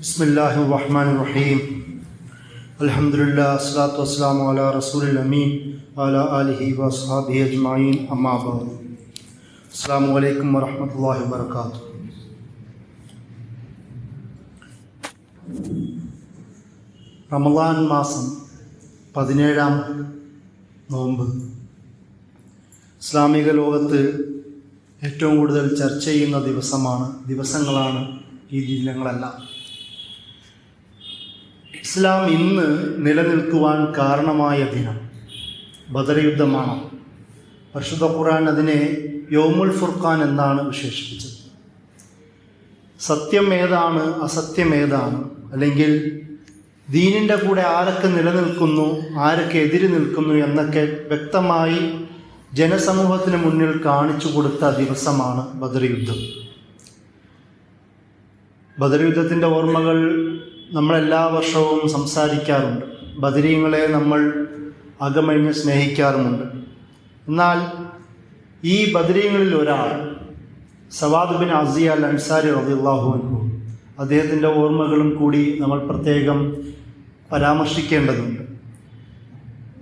بسم الله الرحمن الرحيم الحمد لله الصلاة والسلام على رسول الأمين وعلى آله وأصحابه أجمعين أما بعد السلام عليكم ورحمة الله وبركاته റമദാൻ മാസം പതിനേഴാം നോമ്പ് ഇസ്ലാമിക ലോകത്ത് ഏറ്റവും കൂടുതൽ ചർച്ച ചെയ്യുന്ന ദിവസമാണ് ദിവസങ്ങളാണ് ഈ ദിനങ്ങളെല്ലാം ഇസ്ലാം ഇന്ന് നിലനിൽക്കുവാൻ കാരണമായ ദിനം. ബദരയുദ്ധമാണ്. പരിശുദ്ധ ഖുർആൻ അതിനെ യോമുൽ ഫുർഖാൻ എന്നാണ് വിശേഷിപ്പിച്ചത്. സത്യം ഏതാണ് അസത്യം ഏതാണ് അല്ലെങ്കിൽ ദീനിന്റെ കൂടെ ആരൊക്കെ നിലനിൽക്കുന്നു ആരൊക്കെ എതിര് നിൽക്കുന്നു എന്നൊക്കെ വ്യക്തമായി ജനസമൂഹത്തിന് മുന്നിൽ കാണിച്ചു കൊടുത്ത ദിവസമാണ് ബദർ യുദ്ധം ബദർ യുദ്ധത്തിന്റെ ഓർമ്മകൾ നമ്മളെല്ലാ വർഷവും സംസാരിക്കാറുണ്ട്. ബദരീങ്ങളെ നമ്മൾ അകമഴിഞ്ഞ് സ്നേഹിക്കാറുമുണ്ട്. എന്നാൽ ഈ ബദരീങ്ങളിൽ ഒരാൾ Sawad bin Asiya al Ansari റബിള്ളാഹു അൻഹു അദ്ദേഹത്തിന്റെ ഓർമ്മകളും കൂടി നമ്മൾ പ്രത്യേകം പരാമർശിക്കേണ്ടതുണ്ട്.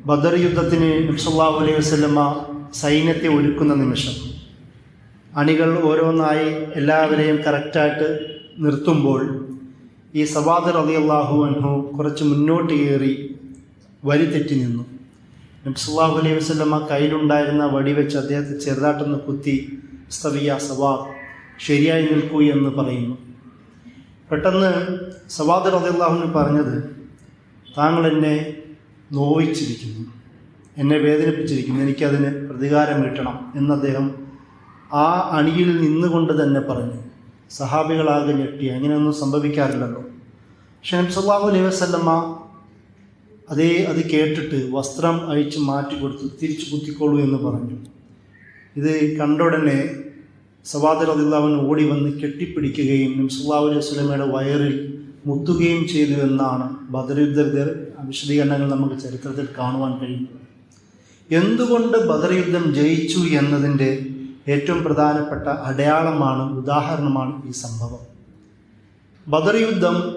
ബദർ യുദ്ധത്തിന് നബ്സല്ലാഹു അലൈഹി വസല്ലമ സൈന്യത്തെ ഒരുക്കുന്ന നിമിഷം അണികൾ ഓരോന്നായി എല്ലാവരെയും കറക്റ്റായിട്ട് നിർത്തുമ്പോൾ ഈ സവാദർ റളിയല്ലാഹു അൻഹു കുറച്ച് മുന്നോട്ട് കയറി വരി തെറ്റി നിന്നു. നബ്സല്ലാഹു അലൈഹി വസല്ലമ കയ്യിലുണ്ടായിരുന്ന വടി വെച്ച് അദ്ദേഹത്തെ ചെറുതായിട്ടൊന്ന് കുത്തി സ്തവിയ സവാദ് ശരിയായി നിൽക്കൂ എന്ന് പറയുന്നു. പെട്ടെന്ന് സവാദ് റളിയല്ലാഹുവിന് പറഞ്ഞത് താങ്കൾ എന്നെ നോവിച്ചിരിക്കുന്നു എന്നെ വേദനിപ്പിച്ചിരിക്കുന്നു എനിക്കതിന് പ്രതികാരം കിട്ടണം എന്ന് അദ്ദേഹം ആ അണിയിൽ നിന്നുകൊണ്ട് തന്നെ പറഞ്ഞു. സഹാബികളാകെ ഞെട്ടി. അങ്ങനെയൊന്നും സംഭവിക്കാറില്ലല്ലോ. പക്ഷേ നബ്സല്ലാഹു അലൈഹി വസ്ല്ലമ്മ അതേ അത് കേട്ടിട്ട് വസ്ത്രം അഴിച്ച് മാറ്റി കൊടുത്തു തിരിച്ചു കുത്തിക്കോളൂ എന്ന് പറഞ്ഞു. ഇത് കണ്ട ഉടനെ സവാദർ അതില്ലാവൻ ഓടി വന്ന് കെട്ടിപ്പിടിക്കുകയും നബ്സല്ലാഹു അലൈഹി വസല്ലമയുടെ വയറിൽ മുത്തുകയും ചെയ്തു എന്നാണ് ബദർയുദ്ധ വിശദീകരണങ്ങൾ നമുക്ക് ചരിത്രത്തിൽ കാണുവാൻ കഴിയുന്നത്. എന്തുകൊണ്ട് ബദർ യുദ്ധം ജയിച്ചു എന്നതിന്റെ ഏറ്റവും പ്രധാനപ്പെട്ട അടയാളമാണ് ഉദാഹരണമാണ് ഈ സംഭവം. ബദർ യുദ്ധം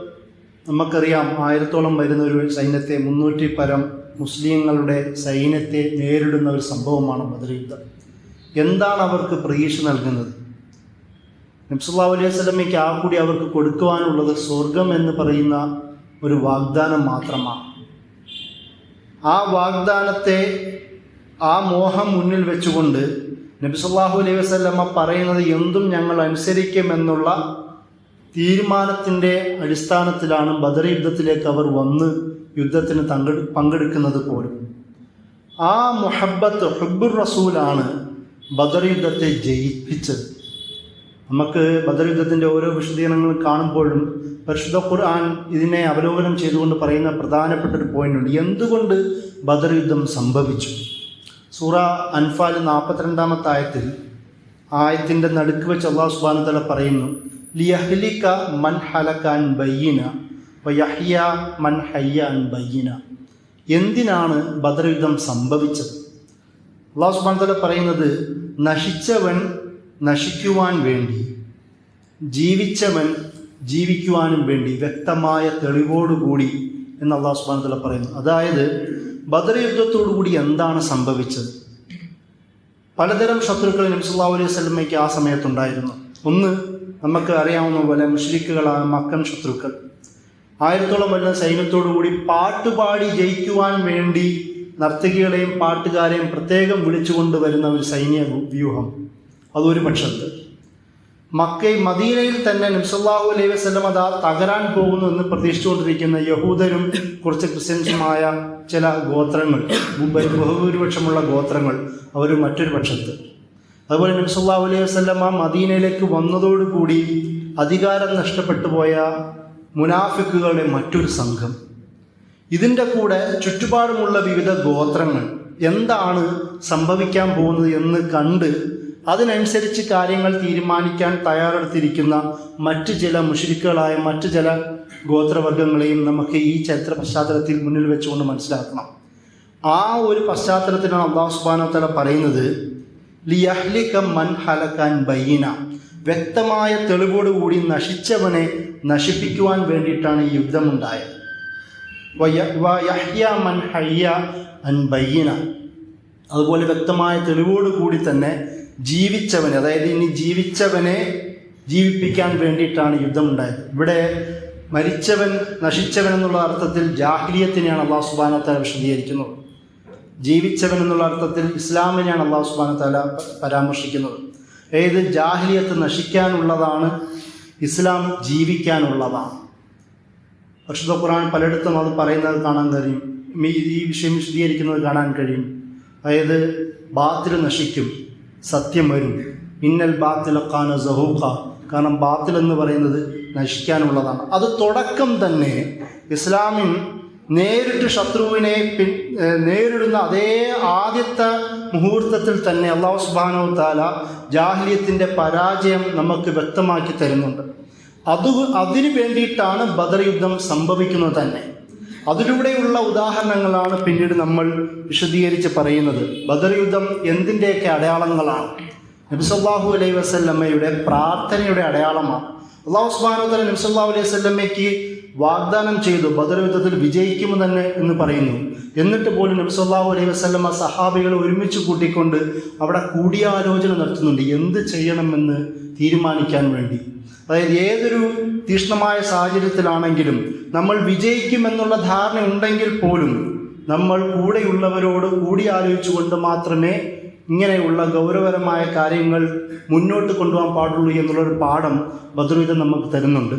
നമുക്കറിയാം ആയിരത്തോളം വരുന്ന ഒരു സൈന്യത്തെ മുന്നൂറ്റി പരം മുസ്ലിങ്ങളുടെ സൈന്യത്തെ നേരിടുന്ന ഒരു സംഭവമാണ് ബദർ യുദ്ധം. എന്താണ് അവർക്ക് പ്രതീക്ഷ നൽകുന്നത്? നബ്സുല്ലാ അലൈഹി സ്വലമയ്ക്ക് ആ കൂടി അവർക്ക് കൊടുക്കുവാനുള്ളത് സ്വർഗം എന്ന് പറയുന്ന ഒരു വാഗ്ദാനം മാത്രമാണ്. ആ വാഗ്ദാനത്തെ ആ മോഹം മുന്നിൽ വെച്ചുകൊണ്ട് നബിസുല്ലാഹു അലൈഹി വസല്ലമ്മ പറയുന്നത് എന്തും ഞങ്ങൾ അനുസരിക്കുമെന്നുള്ള തീരുമാനത്തിന്റെ അടിസ്ഥാനത്തിലാണ് ബദർ യുദ്ധത്തിലേക്ക് അവർ വന്ന് യുദ്ധത്തിന് തങ്കെടു പങ്കെടുക്കുന്നത് പോലും. ആ മുഹബത്ത് ഹുബുർ റസൂലാണ് ബദർ യുദ്ധത്തെ ജയിപ്പിച്ചത്. നമുക്ക് ബദർ യുദ്ധത്തിന്റെ ഓരോ വിശദീകരണങ്ങൾ കാണുമ്പോഴും പരിശുദ്ധ ഖുർആൻ ഇതിനെ അവലോകനം ചെയ്തുകൊണ്ട് പറയുന്ന പ്രധാനപ്പെട്ട ഒരു പോയിന്റുണ്ട് എന്തുകൊണ്ട് ബദർ യുദ്ധം സംഭവിച്ചു? സൂറ അൻഫാൽ നാൽപ്പത്തിരണ്ടാമത്തെ ആയത്തിൽ ആയത്തിന്റെ നടുക്ക് വെച്ച് അള്ളാഹു തല പറയുന്നു ലിയഹ്ലിക മൻ ഹലക്കാൻ ബയ്യന വയഹ്യ മൻ ഹയ്യ അൻ ബയ്യന. എന്തിനാണ് ബദർ യുദ്ധം സംഭവിച്ചത്? അള്ളാഹു സുബാൻ തല പറയുന്നത് നശിച്ചവൻ നശിക്കുവാൻ വേണ്ടി ജീവിച്ചവൻ ജീവിക്കുവാനും വേണ്ടി വ്യക്തമായ തെളിവോടുകൂടി എന്ന് അള്ളാഹു സുബാൻ തല പറയുന്നു. അതായത് ബദർ യുദ്ധത്തോടുകൂടി എന്താണ് സംഭവിച്ചത്? പലതരം ശത്രുക്കൾ നബ്സുല്ലാ അലൈഹി സ്വലമയ്ക്ക് ആ സമയത്തുണ്ടായിരുന്നു. ഒന്ന് നമുക്ക് അറിയാവുന്ന പോലെ മുഷ്രിക്കുകളായ മക്കൻ ശത്രുക്കൾ. ആയിരത്തോളം വരുന്ന സൈന്യത്തോടുകൂടി പാട്ടുപാടി ജയിക്കുവാൻ വേണ്ടി നർത്തകികളെയും പാട്ടുകാരെയും പ്രത്യേകം വിളിച്ചുകൊണ്ട് വരുന്ന ഒരു സൈന്യ വ്യൂഹം. അതൊരു പക്ഷത്ത്. മക്കൈ മദീനയിൽ തന്നെ നിംസല്ലാഹു അലൈഹി വസ്ലം അതാ തകരാൻ പോകുന്നു എന്ന് പ്രതീക്ഷിച്ചുകൊണ്ടിരിക്കുന്ന യഹൂദരും കുറച്ച് ക്രിസ്ത്യൻസുമായ ചില ഗോത്രങ്ങൾ ബഹുഭൂരിപക്ഷമുള്ള ഗോത്രങ്ങൾ അവർ മറ്റൊരു പക്ഷത്ത്. അതുപോലെ നിംസല്ലാഹു അലൈഹി വസ്ലം ആ മദീനയിലേക്ക് വന്നതോടുകൂടി അധികാരം നഷ്ടപ്പെട്ടു പോയ മുനാഫിക്കുകളുടെ മറ്റൊരു സംഘം. ഇതിന്റെ കൂടെ ചുറ്റുപാടുമുള്ള വിവിധ ഗോത്രങ്ങൾ എന്താണ് സംഭവിക്കാൻ പോകുന്നത് എന്ന് കണ്ട് അതിനനുസരിച്ച് കാര്യങ്ങൾ തീരുമാനിക്കാൻ തയ്യാറെടുത്തിരിക്കുന്ന മറ്റു ചില മുഷരിക്കുകളായ മറ്റു ചില ഗോത്രവർഗങ്ങളെയും നമുക്ക് ഈ ചരിത്ര പശ്ചാത്തലത്തിൽ മുന്നിൽ വെച്ചുകൊണ്ട് മനസ്സിലാക്കണം. ആ ഒരു പശ്ചാത്തലത്തിലാണ് അള്ളാഹു സുബാന തല പറയുന്നത് ലിയഹ്ലിക മൻ ഹലക്കാൻ ബയ്യന. വ്യക്തമായ തെളിവോടുകൂടി നശിച്ചവനെ നശിപ്പിക്കുവാൻ വേണ്ടിയിട്ടാണ് ഈ യുദ്ധമുണ്ടായത്. വയ- വയഹ്യ മൻ ഹയ്യ അൻ ബയ്യന. അതുപോലെ വ്യക്തമായ തെളിവോടുകൂടി തന്നെ ജീവിച്ചവനെ അതായത് ഇനി ജീവിച്ചവനെ ജീവിപ്പിക്കാൻ വേണ്ടിയിട്ടാണ് യുദ്ധമുണ്ടായത്. ഇവിടെ മരിച്ചവൻ നശിച്ചവൻ എന്നുള്ള അർത്ഥത്തിൽ ജാഹ്ലിയത്തിനെയാണ് അള്ളാഹു സുബാനത്താല വിശദീകരിക്കുന്നത്. ജീവിച്ചവൻ എന്നുള്ള അർത്ഥത്തിൽ ഇസ്ലാമിനെയാണ് അള്ളാഹു സുബാനത്താല പരാമർശിക്കുന്നത്. അതായത് ജാഹ്ലിയത്ത് നശിക്കാനുള്ളതാണ് ഇസ്ലാം ജീവിക്കാനുള്ളതാണ്. പരിശുദ്ധ ഖുർആൻ പലയിടത്തും അത് പറയുന്നത് കാണാൻ കഴിയും. ഈ വിഷയം വിശദീകരിക്കുന്നത് കാണാൻ കഴിയും. അതായത് ബാത്തിൽ നശിക്കും. സത്യം വരും. ഇന്നൽ ബാത്തിലക്കാന സഹൂഖ. കാരണം ബാത്തിൽ എന്ന് പറയുന്നത് നശിക്കാനുള്ളതാണ്. അത് തുടക്കം തന്നെ ഇസ്ലാമിൻ നേരിട്ട് ശത്രുവിനെ പിൻ നേരിടുന്ന അതേ ആദ്യത്തെ മുഹൂർത്തത്തിൽ തന്നെ അള്ളാഹു സുബാനോ താല ജാഹ്ലിയത്തിന്റെ പരാജയം നമുക്ക് വ്യക്തമാക്കി തരുന്നുണ്ട്. അതു അതിനു വേണ്ടിയിട്ടാണ് ബദർ യുദ്ധം സംഭവിക്കുന്നത് തന്നെ. അതിലൂടെയുള്ള ഉദാഹരണങ്ങളാണ് പിന്നീട് നമ്മൾ വിശദീകരിച്ച് പറയുന്നത്. ബദർ യുദ്ധം എന്തിന്റെയൊക്കെ അടയാളങ്ങളാണ്? നബിസല്ലാഹു അലൈഹി വസല്ലമ്മയുടെ പ്രാർത്ഥനയുടെ അടയാളമാണ്. അള്ളാഹു സുബാനോത്തല നബിസല്ലാഹു അലൈഹി വസല്ലമ്മയ്ക്ക് വാഗ്ദാനം ചെയ്തു ബദർ യുദ്ധത്തിൽ വിജയിക്കുമെന്ന് തന്നെ എന്ന് പറയുന്നു. എന്നിട്ട് പോലും നബ്സല്ലാഹു അലൈഹി വസ്ലമ സഹാബികളെ ഒരുമിച്ച് കൂട്ടിക്കൊണ്ട് അവിടെ കൂടിയാലോചന നടത്തുന്നുണ്ട്. എന്ത് ചെയ്യണമെന്ന് തീരുമാനിക്കാൻ വേണ്ടി. അതായത് ഏതൊരു തീഷ്ണമായ സാഹചര്യത്തിലാണെങ്കിലും നമ്മൾ വിജയിക്കുമെന്നുള്ള ധാരണ ഉണ്ടെങ്കിൽ പോലും നമ്മൾ കൂടെയുള്ളവരോട് കൂടിയാലോചിച്ചുകൊണ്ട് മാത്രമേ ഇങ്ങനെയുള്ള ഗൗരവകരമായ കാര്യങ്ങൾ മുന്നോട്ട് കൊണ്ടുപോകാൻ പാടുള്ളൂ എന്നുള്ളൊരു പാഠം ബദ്രീതം നമുക്ക് തരുന്നുണ്ട്.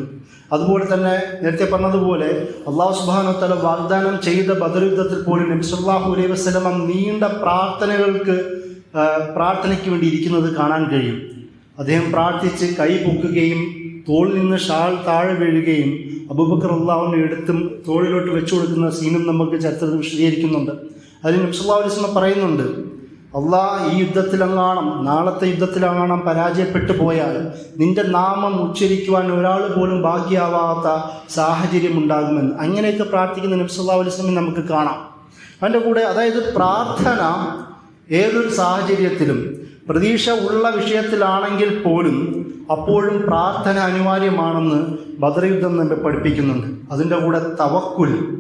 അതുപോലെ തന്നെ നേരത്തെ പറഞ്ഞതുപോലെ അള്ളാഹു സുബാനോത്തല വാഗ്ദാനം ചെയ്ത ബദർയുദ്ധത്തിൽ പോലും നബ്സല്ലാഹു അലൈ അലൈഹി വസല്ലമ നീണ്ട പ്രാർത്ഥനകൾക്ക് പ്രാർത്ഥനയ്ക്ക് വേണ്ടി ഇരിക്കുന്നത് കാണാൻ കഴിയും. അദ്ദേഹം പ്രാർത്ഥിച്ച് കൈ പൊക്കുകയും തോളിൽ നിന്ന് ഷാൾ താഴെ വീഴുകയും അബൂബക്കർ അള്ളാഹുവിനെ എടുത്തും തോളിലോട്ട് വെച്ചു കൊടുക്കുന്ന സീനും നമുക്ക് ചരിത്രത്തിൽ വിശദീകരിക്കുന്നുണ്ട്. അതിന് നബ്സല്ലാ അലൈഹി പറയുന്നുണ്ട് അള്ളാഹ് ഈ യുദ്ധത്തിലെങ്ങാണം നാളത്തെ യുദ്ധത്തിലെങ്ങാണം പരാജയപ്പെട്ടു പോയാൽ നിന്റെ നാമം ഉച്ചരിക്കുവാൻ ഒരാൾ പോലും ബാക്കിയാവാത്ത സാഹചര്യം ഉണ്ടാകുമെന്ന്. അങ്ങനെയൊക്കെ പ്രാർത്ഥിക്കുന്ന നബ്സല്ലാ വസല്ലം നമുക്ക് കാണാം. അതിന്റെ കൂടെ അതായത് പ്രാർത്ഥന ഏതൊരു സാഹചര്യത്തിലും പ്രതീക്ഷ ഉള്ള വിഷയത്തിലാണെങ്കിൽ പോലും അപ്പോഴും പ്രാർത്ഥന അനിവാര്യമാണെന്ന് ബദർ യുദ്ധം നമ്മെ പഠിപ്പിക്കുന്നുണ്ട്. അതിന്റെ കൂടെ തവക്കുൽ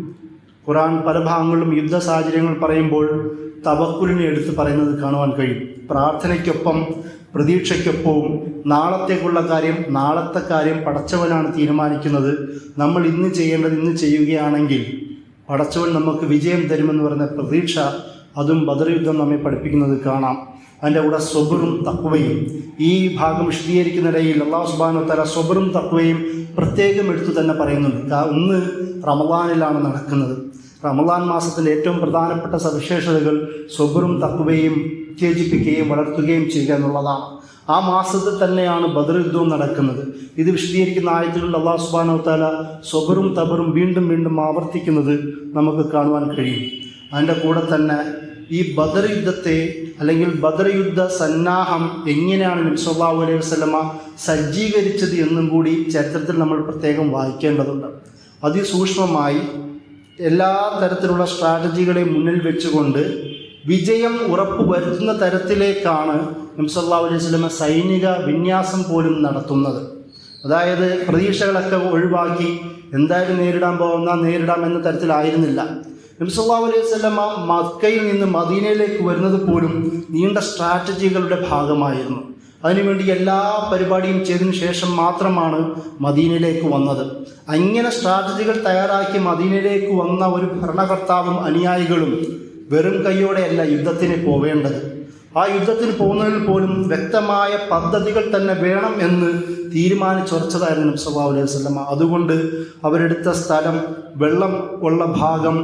ഖുറാൻ പല ഭാഗങ്ങളിലും യുദ്ധ സാഹചര്യങ്ങൾ പറയുമ്പോൾ തവക്കുലിനെ എടുത്ത് പറയുന്നത് കാണുവാൻ കഴിയും. പ്രാർത്ഥനയ്ക്കൊപ്പം പ്രതീക്ഷയ്ക്കൊപ്പവും നാളത്തേക്കുള്ള കാര്യം നാളത്തെ കാര്യം പടച്ചവനാണ് തീരുമാനിക്കുന്നത്. നമ്മൾ ഇന്ന് ചെയ്യേണ്ടത് ഇന്ന് ചെയ്യുകയാണെങ്കിൽ പടച്ചവൻ നമുക്ക് വിജയം തരുമെന്ന് പറയുന്ന പ്രതീക്ഷ അതും ബദർ യുദ്ധം നമ്മെ പഠിപ്പിക്കുന്നത് കാണാം. അതിന്റെ കൂടെ സ്വബറും തക്വയും. ഈ ഭാഗം വിശദീകരിക്കുന്നിടയിൽ അള്ളാഹു സുബാനു തല സ്വബറും തക്വയും പ്രത്യേകം എടുത്തു തന്നെ പറയുന്നുണ്ട്. ഒന്ന് റമദാനിലാണ് നടക്കുന്നത്. റമദാൻ മാസത്തിലെ ഏറ്റവും പ്രധാനപ്പെട്ട സവിശേഷതകൾ സ്വബറും തക്കുകയും ഉത്തേജിപ്പിക്കുകയും വളർത്തുകയും ചെയ്യുക എന്നുള്ളതാണ്. ആ മാസത്തിൽ തന്നെയാണ് ബദർ യുദ്ധവും നടക്കുന്നത്. ഇത് വിശദീകരിക്കുന്ന ആയത്തിലുള്ള അള്ളാഹു സുബാനോ താല സ്വബറും തബറും വീണ്ടും വീണ്ടും ആവർത്തിക്കുന്നത് നമുക്ക് കാണുവാൻ കഴിയും. അതിന്റെ കൂടെ തന്നെ ഈ ബദർ യുദ്ധത്തെ അല്ലെങ്കിൽ ബദർ യുദ്ധ സന്നാഹം എങ്ങനെയാണ് നബ്സല്ലാഹു അലൈഹി വസ്ലമ സജ്ജീകരിച്ചത് എന്നും കൂടി ചരിത്രത്തിൽ നമ്മൾ പ്രത്യേകം വായിക്കേണ്ടതുണ്ട്. അതിസൂക്ഷ്മമായി എല്ലാ തരത്തിലുള്ള സ്ട്രാറ്റജികളെയും മുന്നിൽ വെച്ചുകൊണ്ട് വിജയം ഉറപ്പുവരുത്തുന്ന തരത്തിലേക്കാണ് നംസല്ലാ അലൈഹി വസല്ലമ സൈനിക വിന്യാസം പോലും നടത്തുന്നത്. അതായത് പ്രതീക്ഷകളൊക്കെ ഒഴിവാക്കി എന്തായാലും നേരിടാൻ പോകുന്ന നേരിടാം എന്ന തരത്തിലായിരുന്നില്ല. നംസല്ലാ അലൈഹി വസല്ലമ മക്കയിൽ നിന്ന് മദീനയിലേക്ക് വരുന്നത് പോലും നീണ്ട സ്ട്രാറ്റജികളുടെ ഭാഗമായിരുന്നു. അതിനുവേണ്ടി എല്ലാ പരിപാടിയും ചെയ്തതിന് ശേഷം മാത്രമാണ് മദീനയിലേക്ക് വന്നത്. അങ്ങനെ സ്ട്രാറ്റജികൾ തയ്യാറാക്കി മദീനയിലേക്ക് വന്ന ഒരു ഭരണകർത്താവും അനുയായികളും വെറും കൈയോടെയല്ല യുദ്ധത്തിന് പോവേണ്ടത്. ആ യുദ്ധത്തിന് പോകുന്നതിൽ പോലും വ്യക്തമായ പദ്ധതികൾ തന്നെ വേണം എന്ന് തീരുമാനിച്ചുറച്ചതായിരുന്നു നബി സല്ലല്ലാഹു അലൈഹി വസല്ലമ അതുകൊണ്ട് അവരെടുത്ത സ്ഥലം വെള്ളം ഉള്ള ഭാഗം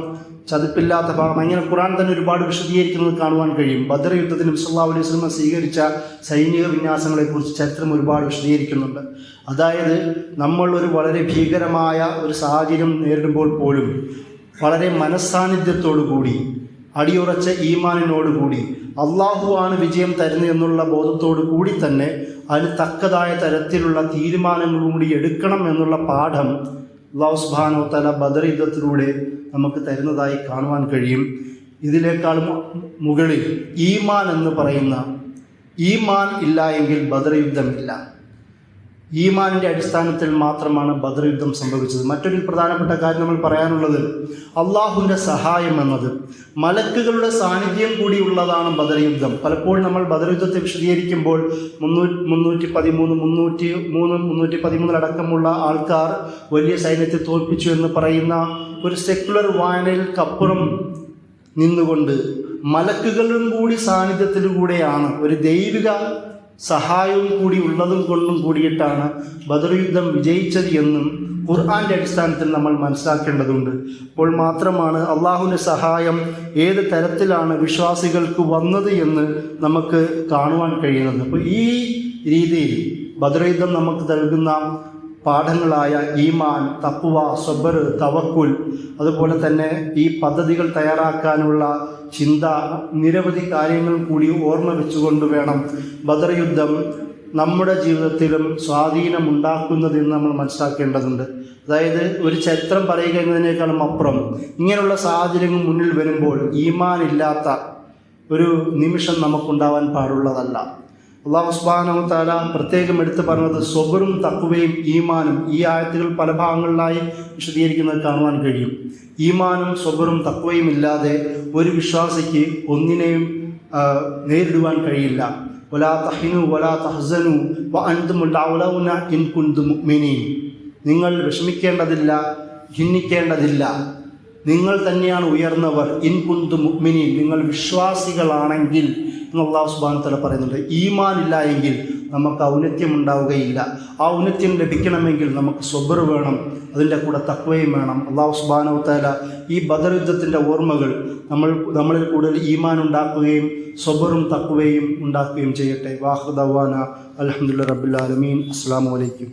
ചതുപ്പില്ലാത്ത ഭാഗം അങ്ങനെ ഖുറാൻ തന്നെ ഒരുപാട് വിശദീകരിക്കുന്നത് കാണുവാൻ കഴിയും. ബദർ യുദ്ധത്തിൽ സല്ലല്ലാഹു അലൈഹി സ്വലമ സ്വീകരിച്ച സൈനിക വിന്യാസങ്ങളെക്കുറിച്ച് ചരിത്രം ഒരുപാട് വിശദീകരിക്കുന്നുണ്ട്. അതായത് നമ്മൾ ഒരു വളരെ ഭീകരമായ ഒരു സാഹചര്യം നേരിടുമ്പോൾ പോലും വളരെ മനസ്സാന്നിധ്യത്തോടു കൂടി അടിയുറച്ച ഈമാനിനോടുകൂടി അള്ളാഹുവാണ് വിജയം തരുന്നത് എന്നുള്ള ബോധത്തോടു കൂടി തന്നെ അതിന് തക്കതായ തരത്തിലുള്ള തീരുമാനങ്ങളും കൂടി എടുക്കണം എന്നുള്ള പാഠം അള്ളാഹു സുബാനോ തല ബദർ യുദ്ധത്തിലൂടെ നമുക്ക് തരുന്നതായി കാണുവാൻ കഴിയും. ഇതിലേക്കാൾ മുകളിൽ ഈമാൻ എന്ന് പറയുന്ന ഈമാൻ ഇല്ല എങ്കിൽ ബദർ യുദ്ധമില്ല ഈമാനിന്റെ അടിസ്ഥാനത്തിൽ മാത്രമാണ് ബദർ യുദ്ധം സംഭവിച്ചത്. മറ്റൊരു പ്രധാനപ്പെട്ട കാര്യം നമ്മൾ പറയാനുള്ളത് അള്ളാഹുവിന്റെ സഹായം എന്നത് മലക്കുകളുടെ സാന്നിധ്യം കൂടിയുള്ളതാണ് ബദർ യുദ്ധം. പലപ്പോഴും നമ്മൾ ബദർ യുദ്ധത്തെ വിശദീകരിക്കുമ്പോൾ മുന്നൂറ്റി മുന്നൂറ്റി പതിമൂന്ന് മുന്നൂറ്റി മൂന്ന് മുന്നൂറ്റി പതിമൂന്നിലടക്കമുള്ള ആൾക്കാർ വലിയ സൈന്യത്തെ തോൽപ്പിച്ചു എന്ന് പറയുന്ന ഒരു സെക്കുലർ വായനയിൽക്കപ്പുറം നിന്നുകൊണ്ട് മലക്കുകളും കൂടി സാന്നിധ്യത്തിലൂടെയാണ് ഒരു ദൈവിക സഹായവും കൂടി ഉള്ളതും കൊണ്ടും കൂടിയിട്ടാണ് ബദർ യുദ്ധം വിജയിച്ചത് എന്നും ഖുർആാന്റെ അടിസ്ഥാനത്തിൽ നമ്മൾ മനസ്സിലാക്കേണ്ടതുണ്ട്. അപ്പോൾ മാത്രമാണ് അള്ളാഹുവിന്റെ സഹായം ഏത് തരത്തിലാണ് വിശ്വാസികൾക്ക് വന്നത് എന്ന് നമുക്ക് കാണുവാൻ കഴിയുന്നത്. അപ്പോൾ ഈ രീതിയിൽ ബദർ യുദ്ധം നമുക്ക് നൽകുന്ന പാഠങ്ങളായ ഈമാൻ തക്കുവ സബർ തവക്കുൽ അതുപോലെ തന്നെ ഈ പദ്ധതികൾ തയ്യാറാക്കാനുള്ള ചിന്ത നിരവധി കാര്യങ്ങൾ കൂടി ഓർമ്മ വെച്ചുകൊണ്ട് വേണം ബദർ യുദ്ധം നമ്മുടെ ജീവിതത്തിലും സ്വാധീനമുണ്ടാക്കുന്നതെന്ന് നമ്മൾ മനസ്സിലാക്കേണ്ടതുണ്ട്. അതായത് ഒരു ചരിത്രം പറയുക എന്നതിനേക്കാളും അപ്പുറം ഇങ്ങനെയുള്ള സാഹചര്യങ്ങൾ മുന്നിൽ വരുമ്പോൾ ഈമാനില്ലാത്ത ഒരു നിമിഷം നമുക്കുണ്ടാവാൻ പാടുള്ളതല്ല. അള്ളാഹു സുബ്ഹാനഹു താല പ്രത്യേകം എടുത്തു പറഞ്ഞത് സ്വബറും തക്കുവയും ഈമാനും ഈ ആയത്തുകൾ പല ഭാഗങ്ങളിലായി വിശദീകരിക്കുന്നത് കാണുവാൻ കഴിയും. ഈമാനും സ്വബറും തക്കുവയും ഇല്ലാതെ ഒരു വിശ്വാസിക്ക് ഒന്നിനെയും നേരിടുവാൻ കഴിയില്ല. വലാ തഹിനു വലാ തഹസനു അൻതുമുണ്ടാവുലൗന ഇൻ കുന്തു നിങ്ങൾ വിഷമിക്കേണ്ടതില്ല ഭിന്നിക്കേണ്ടതില്ല നിങ്ങൾ തന്നെയാണ് ഉയർന്നവർ ഇൻ കുന്തു മുഅ്മിനീ നിങ്ങൾ വിശ്വാസികളാണെങ്കിൽ എന്ന് അള്ളാഹു തആല പറയുന്നുണ്ട് ഈമാൻ ഇല്ല എങ്കിൽ നമുക്ക് ഔന്നത്യം ഉണ്ടാവുകയില്ല ആ ഔന്നത്യം ലഭിക്കണമെങ്കിൽ നമുക്ക് സ്വബർ വേണം അതിന്റെ കൂടെ തക്വയും വേണം. അള്ളാഹു വ ഈ ബദർ യുദ്ധത്തിന്റെ ഓർമ്മകൾ നമ്മൾ നമ്മളിൽ കൂടുതൽ ഈമാൻ ഉണ്ടാക്കുകയും സ്വബറും തക്വയും ഉണ്ടാക്കുകയും ചെയ്യട്ടെ. വാഹുദവാന അലഹമുല്ല റബുല്ലാലമീൻ അസ്സാം വലൈക്കും